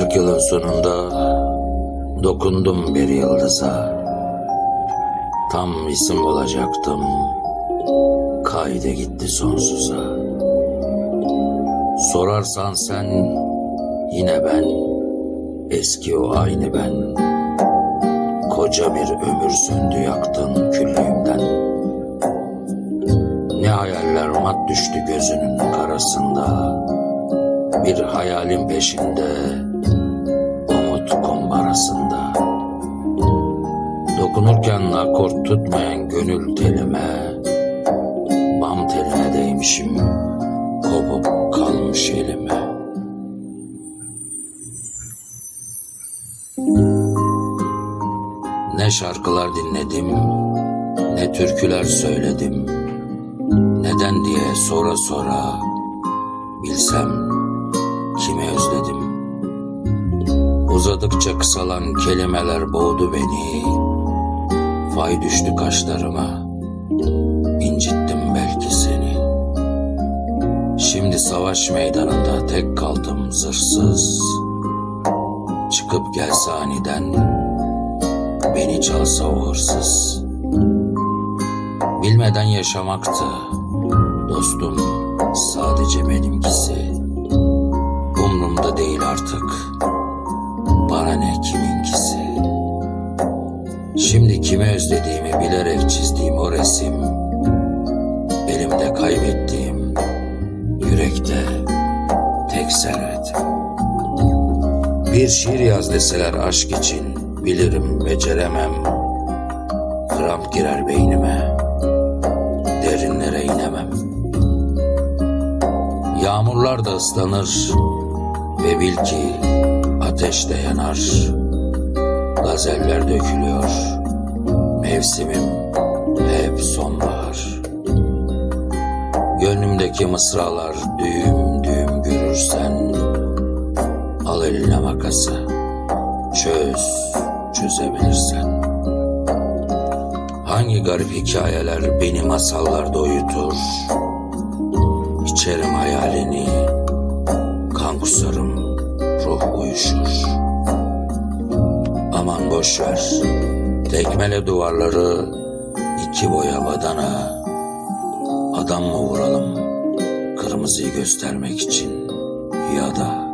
40 yılın sonunda dokundum bir yıldıza. Tam isim olacaktım. Kayde gitti sonsuza. Sorarsan sen yine ben. Eski o aynı ben. Koca bir ömür söndü yaktın küllüğümden. Ne hayaller mat düştü gözünün karasında. Bir hayalin peşinde, kumbarasında. Dokunurken akort tutmayan gönül telime, bam teline değmişim, kopup kalmış elime. Ne şarkılar dinledim, ne türküler söyledim. Neden diye sonra sonra bilsem kimi özledim. Uzadıkça kısalan kelimeler boğdu beni. Fay düştü kaşlarıma. incittim belki seni. Şimdi savaş meydanında tek kaldım zırsız. Çıkıp gelse aniden beni çalsa o hırsız. Bilmeden yaşamaktı dostum sadece benimkisi. Umrumda değil artık Şimdi kimi özlediğimi bilerek çizdiğim o resim elimde kaybettiğim yürekte tek servetim. Bir şiir yaz deseler aşk için bilirim beceremem. Kramp girer beynime, derinlere inemem. Yağmurlar da ıslanır ve bil ki ateş de yanar. Gazeller dökülüyor, mevsimim hep sonbahar. Gönlümdeki mısralar düğüm düğüm görürsen, al eline makası, çöz, çözebilirsen. Hangi garip hikayeler beni masallarda uyutur, İçerim hayalini, kan kusarım, ruh uyuşur. Aman boş ver, tekmele duvarları, iki boya badana. Adam mı vuralım, kırmızıyı göstermek için ya da...